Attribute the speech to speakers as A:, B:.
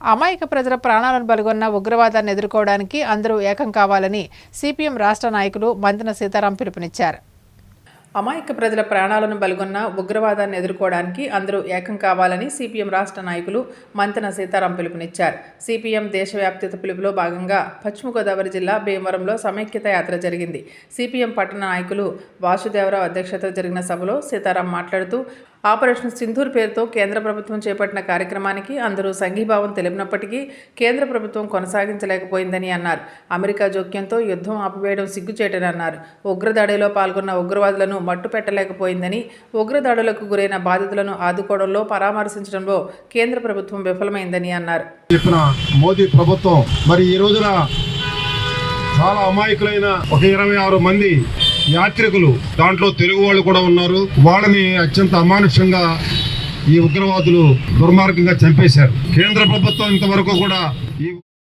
A: అమాయక ప్రజల ప్రాణాలను బలుగొన్న ఉగ్రవాదాన్ని ఎదుర్కోవడానికి అందరూ ఏకం కావాలని సిపిఎం రాష్ట్ర నాయకులు మంతెన సీతారాం పిలుపునిచ్చారు. అమాయక ప్రజల ప్రాణాలను బలుగొన్న ఉగ్రవాదాన్ని ఎదుర్కోవడానికి అందరూ ఏకం కావాలని సిపిఎం రాష్ట్ర నాయకులు మంతెన సీతారాం పిలుపునిచ్చారు. సిపిఎం దేశవ్యాప్తిత పిలుపులో భాగంగా పశ్చిమ గోదావరి జిల్లా భీమవరంలో సమైక్యత యాత్ర జరిగింది. సిపిఎం పట్టణ నాయకులు వాసుదేవరావు అధ్యక్షతన జరిగిన సభలో సీతారాం మాట్లాడుతూ ఆపరేషన్ సింధూర్ పేరుతో కేంద్ర ప్రభుత్వం చేపట్టిన కార్యక్రమానికి అందరూ సంఘీభావం తెలిపినప్పటికీ కేంద్ర ప్రభుత్వం కొనసాగించలేకపోయిందని అన్నారు. అమెరికా జోక్యంతో యుద్ధం ఆపివేయడం సిగ్గుచేటని అన్నారు. ఉగ్రదాడిలో పాల్గొన్న ఉగ్రవాదులను మట్టు పెట్టలేకపోయిందని ఉగ్రదాడులకు గురైన బాధితులను ఆదుకోవడంలో పరామర్శించడంలో కేంద్ర ప్రభుత్వం విఫలమైందని అన్నారు.
B: మోదీ ప్రభుత్వం మరి ఈ రోజున చాలా అమాయకులైన ఒక ఇరవై ఆరు మంది యాత్రికులు దాంట్లో తెలుగు వాళ్ళు కూడా ఉన్నారు. వాళ్ళని అత్యంత అమానుషంగా ఈ ఉగ్రవాదులు దుర్మార్గంగా చంపేశారు. కేంద్ర ప్రభుత్వం ఇంతవరకు కూడా ఈ